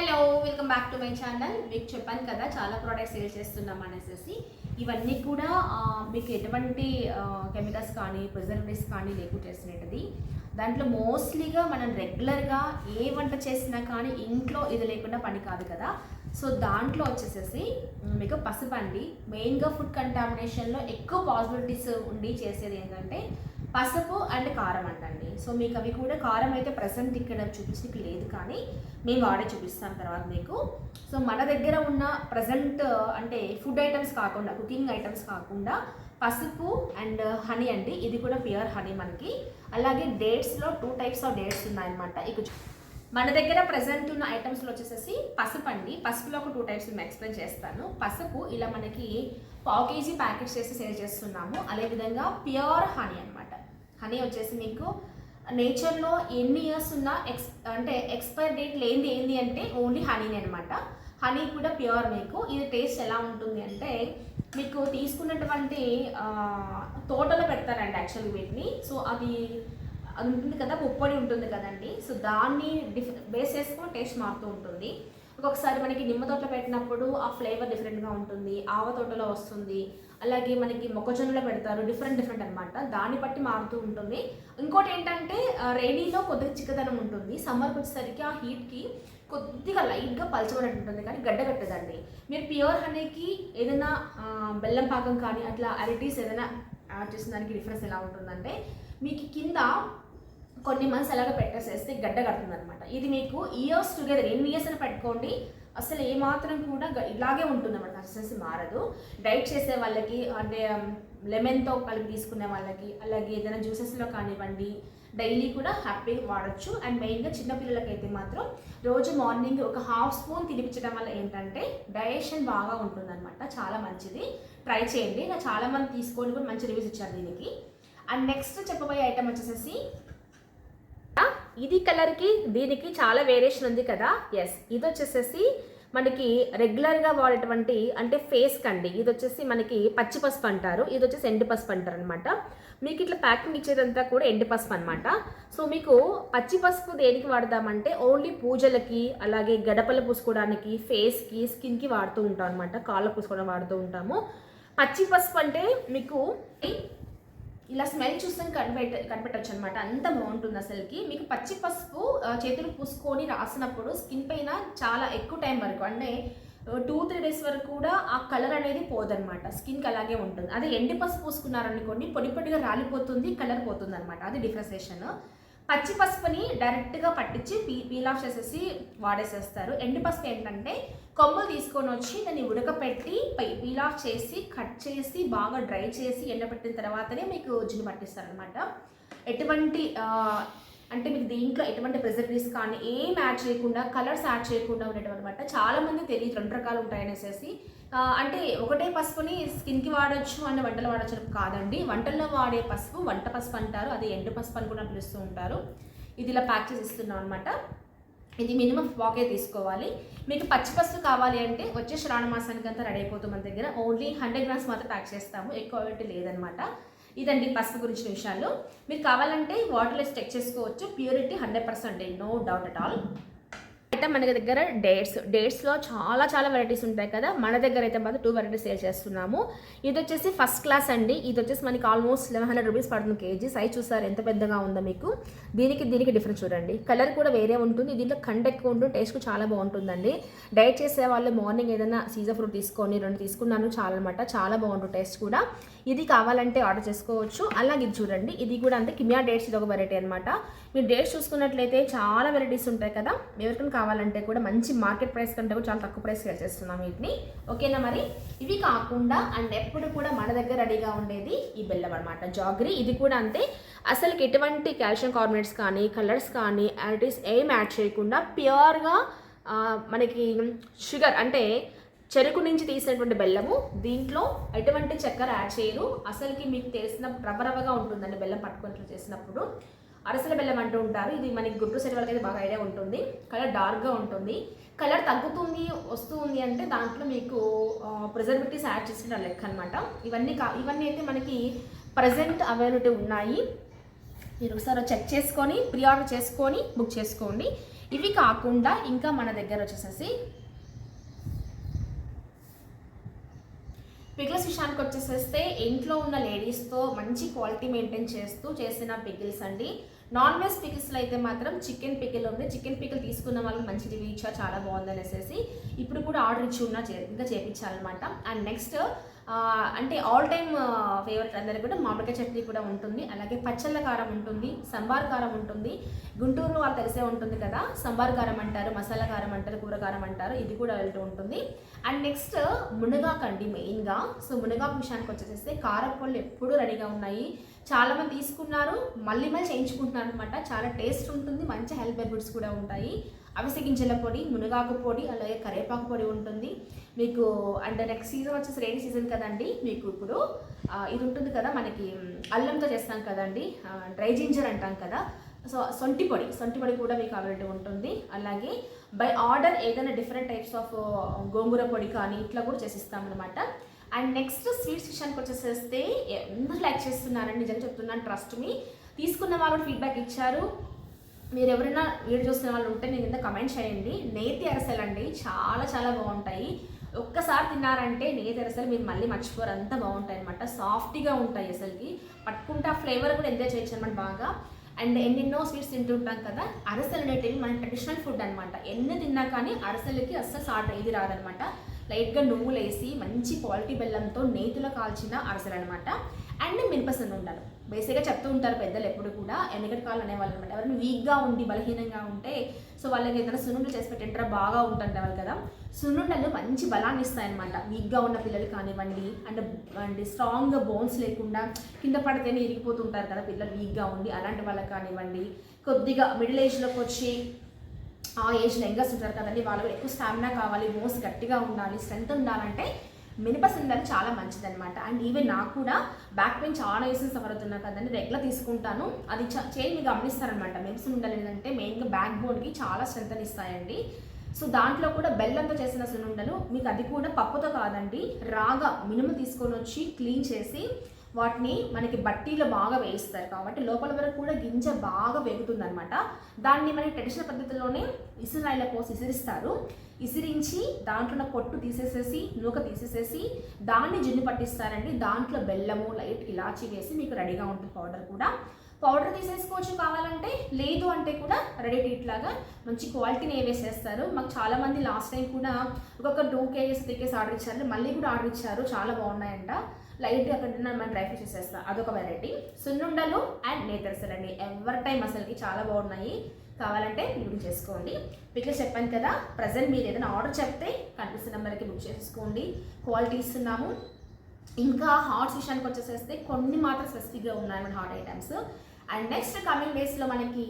Hello welcome back to my channel. మీకు చెప్పాను కదా చాలా ప్రోడక్ట్స్ సేల్ చేస్తున్నాం అనేసి. ఇవన్నీ కూడా మీకు ఎటువంటి కెమికల్స్ కానీ ప్రిజర్వేటివ్స్ కానీ లేకుండా చేసినట్టుది. దాంట్లో మోస్ట్లీగా మనం రెగ్యులర్గా ఏ వంట చేసినా కానీ ఇంట్లో ఇది లేకుండా పని కాదు కదా. సో దాంట్లో వచ్చేసేసి మీకు పసుపు అండి. మెయిన్గా ఫుడ్ కంటామినేషన్లో ఎక్కువ పాసిబిలిటీస్ ఉండి చేసేది ఏంటంటే పసుపు అండ్ కారం అంటండి. సో మీకు అవి కూడా కారం అయితే ప్రజెంట్ ఇక్కడ చూపించడానికి లేదు కానీ మేము వాడే చూపిస్తాం తర్వాత మీకు. సో మన దగ్గర ఉన్న ప్రజెంట్ అంటే ఫుడ్ ఐటమ్స్ కాకుండా కుకింగ్ ఐటమ్స్ కాకుండా పసుపు అండ్ హనీ అండి. ఇది కూడా ప్యూర్ హనీ మనకి. అలాగే డేట్స్లో టూ టైప్స్ ఆఫ్ డేట్స్ ఉన్నాయన్నమాట. ఇక మన దగ్గర ప్రజెంట్ ఉన్న ఐటమ్స్లో వచ్చేసేసి పసుపు అండి. పసుపులో ఒక టూ టైప్స్ మేము ఎక్స్ప్లెయిన్ చేస్తాను. పసుపు ఇలా మనకి పావు కేజీ ప్యాకెట్స్ చేసి సేల్ చేస్తున్నాము. అదేవిధంగా ప్యూర్ హనీ అనమాట హనీ వచ్చేసి మీకు నేచర్లో ఎన్ని ఇయర్స్ ఉన్నా ఎక్స్ అంటే ఎక్స్పైర్ డేట్ లేనిది ఏంది అంటే ఓన్లీ హనీని అనమాట హనీ కూడా ప్యూర్ మీకు. ఇది టేస్ట్ ఎలా ఉంటుంది అంటే మీకు తీసుకున్నటువంటి తోటలో పెడతారండి యాక్చువల్ వీటిని. సో అది అది ఉంటుంది కదా పుప్పొడి ఉంటుంది కదండి. సో దాన్ని డిఫ్ బేస్ చేసుకొని టేస్ట్ మారుతూ ఉంటుంది. ఒక్కొక్కసారి మనకి నిమ్మ తోటలో పెట్టినప్పుడు ఆ ఫ్లేవర్ డిఫరెంట్గా ఉంటుంది ఆవ తోటలో వస్తుంది అలాగే మనకి మొక్కజొన్నలో పెడతారు డిఫరెంట్ డిఫరెంట్ అనమాట దాన్ని బట్టి మారుతూ ఉంటుంది. ఇంకోటి ఏంటంటే రైనీలో కొద్దిగా చిక్కదనం ఉంటుంది. సమ్మర్కి వచ్చేసరికి ఆ హీట్కి కొద్దిగా లైట్గా పలచబడి ఉంటుంది కానీ గడ్డ కట్టదండి. మీరు ప్యూర్ హనీకి ఏదైనా బెల్లం పాకం కానీ అట్లా అరిటీస్ ఏదైనా యాడ్ చేసిన దానికి డిఫరెన్స్ ఎలా ఉంటుందంటే మీకు కింద కొన్ని మంత్స్ అలాగే పెట్టేసేస్తే గడ్డ కడుతుంది అనమాట ఇది మీకు ఇయర్స్ టుగెదర్ ఎన్ని ఇయర్స్ అని పెట్టుకోండి. అసలు ఏ మాత్రం కూడా ఇలాగే ఉంటుంది అనమాట కన్సిస్టెన్సీ మారదు. డైట్ చేసే వాళ్ళకి అంటే లెమన్తో కలిపి తీసుకునే వాళ్ళకి అలాగే ఏదైనా జ్యూసెస్లో కానివ్వండి డైలీ కూడా హ్యాపీగా వాడచ్చు. అండ్ మెయిన్గా చిన్నపిల్లలకైతే మాత్రం రోజు మార్నింగ్ ఒక హాఫ్ స్పూన్ తినిపించడం వల్ల ఏంటంటే డైజెషన్ బాగా ఉంటుందన్నమాట. చాలా మంచిది. ట్రై చేయండి. నా చాలా మంది తీసుకొని కూడా మంచి రివ్యూస్ ఇచ్చారు దీనికి. అండ్ నెక్స్ట్ చెప్పబోయే ఐటమ్ వచ్చేసేసి ఇది కలర్కి దీనికి చాలా వేరియేషన్ ఉంది కదా? ఎస్ ఇది వచ్చేసేసి మనకి రెగ్యులర్గా వాడేటువంటి అంటే ఫేస్ కండి ఇది వచ్చేసి మనకి పచ్చి పసుపు అంటారు. ఇది వచ్చేసి ఎండు పసుపు అంటారు అనమాట మీకు ఇట్లా ప్యాకింగ్ ఇచ్చేదంతా కూడా ఎండు పసుపు అనమాట సో మీకు పచ్చి పసుపు దేనికి వాడదామంటే ఓన్లీ పూజలకి అలాగే గడపలు పూసుకోవడానికి ఫేస్కి స్కిన్కి వాడుతూ ఉంటాం అనమాట కాళ్ళ పూసుకోవడం వాడుతూ ఉంటాము. పచ్చి పసుపు అంటే మీకు ఇలా స్మెల్ చూస్తే కనిపెట్ట కనిపెట్టచ్చు అనమాట అంత బాగుంటుంది అసలుకి. మీకు పచ్చి పసుపు చేతులు పూసుకొని రాసినప్పుడు స్కిన్ పైన చాలా ఎక్కువ టైం వరకు అంటే టూ త్రీ డేస్ వరకు కూడా ఆ కలర్ అనేది పోదనమాట. స్కిన్కి అలాగే ఉంటుంది. అదే ఎండి పసుపు పూసుకున్నారనుకోండి పొడి పొడిగా రాలిపోతుంది కలర్ పోతుంది అనమాట అది డిఫరెన్సేషన్ పచ్చి పసుపుని డైరెక్ట్గా పట్టించి పీ పీల్ ఆఫ్ చేసేసి వాడేసేస్తారు. ఎండు పసుపు ఏంటంటే కొమ్మలు తీసుకొని వచ్చి దాన్ని ఉడకపెట్టి పై పీల్ ఆఫ్ చేసి కట్ చేసి బాగా డ్రై చేసి ఎండబెట్టిన తర్వాతనే మీకు జిన్ను పట్టిస్తారనమాట ఎటువంటి అంటే మీకు దీంట్లో ఎటువంటి ప్రిజర్వేటివ్స్ కానీ ఏం యాడ్ చేయకుండా కలర్స్ యాడ్ చేయకుండా ఉండేటువంటి అనమాట చాలా మంది తెలియదు రెండు రకాలు ఉంటాయనేసేసి. అంటే ఒకటే పసుపుని స్కిన్కి వాడచ్చు అన్న వంటలు వాడచ్చు కాదండి. వంటల్లో వాడే పసుపు వంట పసుపు అంటారు. అది ఎండు పసుపు అని కూడా పిలుస్తూ ఉంటారు. ఇది ఇలా ప్యాక్ చేసి ఇస్తున్నాం అనమాట ఇది మినిమం పాకే తీసుకోవాలి. మీకు పచ్చి పసుపు కావాలి అంటే వచ్చే శ్రావణ మాసానికి అంతా రెడీ అయిపోతుంది మన దగ్గర. ఓన్లీ హండ్రెడ్ గ్రామ్స్ మాత్రం ప్యాక్ చేస్తాము. ఎక్కువ క్వాలిటీ లేదనమాట ఇదండి పసుపు గురించిన విషయాలు. మీరు కావాలంటే వాటర్లో చెక్ చేసుకోవచ్చు. Purity hundred percent. No doubt at all. అయితే మన దగ్గర డేట్స్ డేట్స్లో చాలా చాలా వెరైటీస్ ఉంటాయి కదా. మన దగ్గర అయితే మాత్రం టూ వెరైటీస్ సేల్ చేస్తున్నాము. ఇది వచ్చేసి ఫస్ట్ క్లాస్ అండి. ఇది వచ్చేసి మనకి ఆల్మోస్ట్ లెవెన్ హండ్రెడ్ రూపీస్ పడుతుంది కేజీ. సైజ్ చూసారు ఎంత పెద్దగా ఉందో మీకు. దీనికి దీనికి డిఫరెన్స్ చూడండి. కలర్ కూడా వేరే ఉంటుంది. దీంట్లో కండ ఎక్కువ ఉంటుంది. టేస్ట్ చాలా బాగుంటుందండి. డైట్ చేసే వాళ్ళు మార్నింగ్ ఏదైనా సీజర్ ఫ్రూట్ తీసుకొని రెండు తీసుకున్నాను చాలా అనమాట చాలా బాగుంటుంది టేస్ట్ కూడా. ఇది కావాలంటే ఆర్డర్ చేసుకోవచ్చు. అలాగే ఇది చూడండి. ఇది కూడా అంతే. కిమియా డేట్స్ ఇది ఒక వెరైటీ అనమాట మీరు డేట్స్ చూసుకున్నట్లయితే చాలా వెరైటీస్ ఉంటాయి కదా. ఎవరికైనా కావాలంటే కూడా మంచి మార్కెట్ ప్రైస్ కంటే కూడా చాలా తక్కువ ప్రైస్ చేస్తున్నాం వీటిని. ఓకేనా మరి? ఇవి కాకుండా అండ్ ఎప్పుడు కూడా మన దగ్గర రెడీగా ఉండేది ఈ బెల్లం అనమాట జాగ్రీ. ఇది కూడా అంతే. అసలుకి ఎటువంటి కాల్షియం కార్బోనేట్స్ కానీ కలర్స్ కానీ యాడిటీస్ ఏం యాడ్ చేయకుండా ప్యూర్గా మనకి షుగర్ అంటే చెరుకు నుంచి తీసినటువంటి బెల్లము దీంట్లో ఎటువంటి చక్కెర యాడ్ చేయరు. అసలుకి మీకు తెలిసిన రవ్వ రవ్వగా ఉంటుందండి బెల్లం పట్టుకొని చేసినప్పుడు. అరసల బెల్లం అంటూ ఉంటారు. ఇది మనకి గుడ్డు సైడ్ వాళ్ళకి అయితే బాగా ఐడియా ఉంటుంది. కలర్ డార్క్గా ఉంటుంది. కలర్ తగ్గుతుంది వస్తుంది అంటే దాంట్లో మీకు ప్రిజర్వేటివ్స్ యాడ్ చేసిన లెక్క అనమాట ఇవన్నీ కా ఇవన్నీ అయితే మనకి ప్రజెంట్ అవైలబిలిటీ ఉన్నాయి. మీరు ఒకసారి చెక్ చేసుకొని ప్రీ ఆర్డర్ చేసుకొని బుక్ చేసుకోండి. ఇవి కాకుండా ఇంకా మన దగ్గర వచ్చేసేసి పికిల్స్ విషయానికి వచ్చేసేస్తే ఇంట్లో ఉన్న లేడీస్తో మంచి క్వాలిటీ మెయింటైన్ చేస్తూ చేసిన పికిల్స్ అండి. నాన్ వెజ్ పికిల్స్లో అయితే మాత్రం చికెన్ పికిల్ ఉంది. చికెన్ పికిల్ తీసుకున్న వాళ్ళకి మంచి రివ్యూ ఇచ్చా చాలా బాగుంది అనేసి ఇప్పుడు కూడా ఆర్డర్ ఇచ్చి ఉన్నా చే- ఇంకా చేపించాలన్నమాట. అండ్ నెక్స్ట్ అంటే ఆల్ టైమ్ ఫేవరెట్ అందరికీ కూడా మామిడికాయ చట్నీ కూడా ఉంటుంది. అలాగే పచ్చళ్ళ కారం ఉంటుంది సంబార్ కారం ఉంటుంది. గుంటూరు వాళ్ళు తెలిసే ఉంటుంది కదా సంబార్ కారం అంటారు మసాలా కారం అంటారు కూర కారం అంటారు ఇది కూడా వెళ్తూ ఉంటుంది. అండ్ నెక్స్ట్ మునగాకు అండి మెయిన్గా సో మునగాకు విషయానికి వచ్చేసేస్తే కారపళ్ళు ఎప్పుడూ రెడీగా ఉన్నాయి. చాలామంది తీసుకున్నారు మళ్ళీ మళ్ళీ చేయించుకుంటున్నారు అనమాట చాలా టేస్ట్ ఉంటుంది మంచి హెల్త్ బెనిఫిట్స్ కూడా ఉంటాయి. అవిసె గింజల పొడి మునగాకు పొడి అలాగే కరివేపాకు పొడి ఉంటుంది. మీకు అండ్ నెక్స్ట్ సీజన్ వచ్చేసి రెయిన్ సీజన్ కదండి మీకు ఇప్పుడు ఇది ఉంటుంది కదా మనకి అల్లంతో చేస్తాం కదండి డ్రై జింజర్ అంటాం కదా. సో సొంటి పొడి సొంటి పొడి కూడా మీకు అవైలబుల్ ఉంటుంది. అలాగే బై ఆర్డర్ ఏదైనా డిఫరెంట్ టైప్స్ ఆఫ్ గోంగూర పొడి కానీ ఇట్లా కూడా చేసిస్తాం అనమాట అండ్ నెక్స్ట్ స్వీట్స్ విషయానికి వచ్చేసేస్తే ఎందుకు లైక్ చేస్తున్నారని నిజంగా చెప్తున్నాను ట్రస్ట్ మీ తీసుకున్న వాళ్ళు ఫీడ్బ్యాక్ ఇచ్చారు. మీరు ఎవరైనా వీడియో చూస్తున్న వాళ్ళు ఉంటే నేను కింద కమెంట్ చేయండి. నేతి అరసలు అండి చాలా చాలా బాగుంటాయి. ఒక్కసారి తిన్నారంటే నేతి అరసలు మీరు మళ్ళీ మర్చిపోరు. అంత బాగుంటాయి అనమాట సాఫ్ట్గా ఉంటాయి అసలుకి. పట్టుకుంటే ఆ ఫ్లేవర్ కూడా ఎంజాయ్ చేయొచ్చు అనమాట బాగా. అండ్ ఎన్నెన్నో స్వీట్స్ తింటుంటాం కదా అరసలు అనేటివి మన ట్రెడిషనల్ ఫుడ్ అనమాట ఎన్ని తిన్నా కానీ అరసలకి అస్సలు సాట్ ఇది రాదనమాట లైట్గా నువ్వులు వేసి మంచి క్వాలిటీ బెల్లంతో నేతిలో కాల్చిన అరసలు అనమాట అండ్ మినపసందు ఉంటారు బేసిక్గా చెప్తూ ఉంటారు పెద్దలు ఎప్పుడు కూడా ఎనగటి కాళ్ళు అనేవాళ్ళు అనమాట ఎవరైనా వీక్గా ఉండి బలహీనంగా ఉంటే సో వాళ్ళకి ఏదైనా సున్నుండలు చేసి పెట్టింటారా బాగా ఉంటుంటారు కదా. సున్నుండలు మంచి బలాన్ని ఇస్తాయన్నమాట. వీక్గా ఉన్న పిల్లలు కానివ్వండి అంటే అండ్ స్ట్రాంగ్గా బోన్స్ లేకుండా కింద పడితేనే ఇరిగిపోతుంటారు కదా పిల్లలు వీక్గా ఉండి అలాంటి వాళ్ళకి కానివ్వండి. కొద్దిగా మిడిల్ ఏజ్లోకి వచ్చి ఆ ఏజ్లో యంగర్స్ ఉంటారు కదండి వాళ్ళు ఎక్కువ స్టామినా కావాలి బోన్స్ గట్టిగా ఉండాలి స్ట్రెంత్ ఉండాలంటే మినపసిందని చాలా మంచిదనమాట అండ్ ఈవెన్ నాకు కూడా బ్యాక్ పెయిన్ చాలా వేసి సఫర్ అవుతున్నా కదండి రెగ్యులర్ తీసుకుంటాను? అది చేయి గమనిస్తారనమాట మెమ్స్ ఉండాలి ఏంటంటే మెయిన్గా బ్యాక్ బోన్కి చాలా స్ట్రెంత్ ఇస్తాయండి. సో దాంట్లో కూడా బెల్లంతో చేసిన సునుండలు మీకు అది కూడా పప్పుతో కాదండి రాగా మినుము తీసుకొని వచ్చి క్లీన్ చేసి వాటిని మనకి బట్టీలో బాగా వేయిస్తారు. కాబట్టి లోపల వరకు కూడా గింజ బాగా వేగుతుంది అనమాట దాన్ని మనకి ట్రెడిషనల్ పద్ధతిలోనే ఇసురాయిల పోసి ఇసిరిస్తారు. ఇసిరించి దాంట్లో పొట్టు తీసేసేసి నూక తీసేసేసి దాన్ని జిన్ను పట్టిస్తారండి. దాంట్లో బెల్లము లైట్ ఇలాచి వేసి మీకు రెడీగా ఉంటుంది పౌడర్ కూడా. పౌడర్ తీసేసుకోవచ్చు కావాలంటే లేదు అంటే కూడా రెడీ ఇట్లాగా లాగా మంచి క్వాలిటీని వేసేస్తారు. మాకు చాలా మంది లాస్ట్ టైం కూడా ఒక్కొక్క two kgs three kgs order ఇచ్చారు. మళ్ళీ కూడా ఆర్డర్ ఇచ్చారు. చాలా బాగున్నాయంట. లైట్గా అక్కడ మనం డ్రై ఫ్రూట్స్ చేసేస్తాం అదొక వెరైటీ సున్నుండలు అండ్ నేతరసలు అండి ఎవరి టైం అసలుకి చాలా బాగున్నాయి. కావాలంటే బుక్ చేసుకోండి. ఇట్లా చెప్పాను కదా ప్రజెంట్ మీరు ఏదైనా ఆర్డర్ చెప్తే కనిపిస్తున్న నెంబర్కి బుక్ చేసుకోండి క్వాలిటీ ఇస్తున్నాము. ఇంకా హాట్స్ విషయానికి వచ్చేసేస్తే కొన్ని మాత్రం స్పెసిఫిక్గా ఉన్నాయి మన hot items and next coming డేస్లో మనకి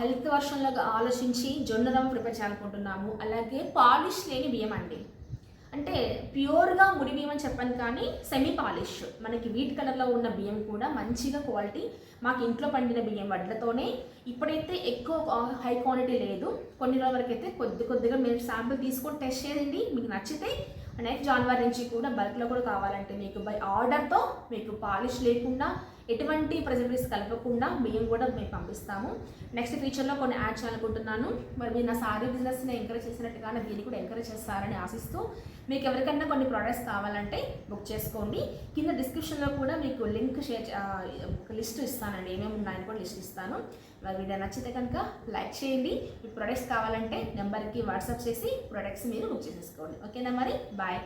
హెల్త్ వర్షన్లో ఆలోచించి జొన్న ప్రిపేర్ చేయాలనుకుంటున్నాము. అలాగే పాలిష్ లేని బియ్యం అండి. అంటే ప్యూర్గా ముడి బియ్యం అని చెప్పాను కానీ సెమీ పాలిష్ మనకి వీట్ కలర్లో ఉన్న బియ్యం కూడా మంచిగా క్వాలిటీ మాకు ఇంట్లో పండిన బియ్యం వడ్లతోనే. ఇప్పుడైతే ఎక్కువ హై క్వాలిటీ లేదు. కొన్ని రోజుల వరకు అయితే కొద్ది కొద్దిగా మీరు శాంపుల్ తీసుకొని టెస్ట్ చేయండి. మీకు నచ్చితే నెక్స్ట్ జనవరి నుంచి కూడా బల్క్లో కూడా కావాలంటే మీకు బై ఆర్డర్తో మీకు పాలిష్ లేకుండా ఎటువంటి ప్రెజర్వేటివ్స్ కలపకుండా బియ్యం కూడా మేము పంపిస్తాము. నెక్స్ట్ ఫ్యూచర్లో కొన్ని యాడ్ చేయాలనుకుంటున్నాను. మరి మీరు నా సారీ బిజినెస్ని ఎంకరేజ్ చేసినట్టుగానే దీన్ని కూడా ఎంకరేజ్ చేస్తారని ఆశిస్తూ మీకు ఎవరికైనా కొన్ని ప్రోడక్ట్స్ కావాలంటే బుక్ చేసుకోండి. కింద డిస్క్రిప్షన్లో కూడా మీకు లింక్ షేర్ లిస్ట్ ఇస్తానండి. ఏమేమి ఉన్నాయని కూడా లిస్ట్ ఇస్తాను. మరి వీడియో నచ్చితే కనుక లైక్ చేయండి. మీ ప్రొడక్ట్స్ కావాలంటే నెంబర్కి వాట్సాప్ చేసి ప్రొడక్ట్స్ మీరు బుక్ చేసేసుకోండి. ఓకేనా మరి? బాయ్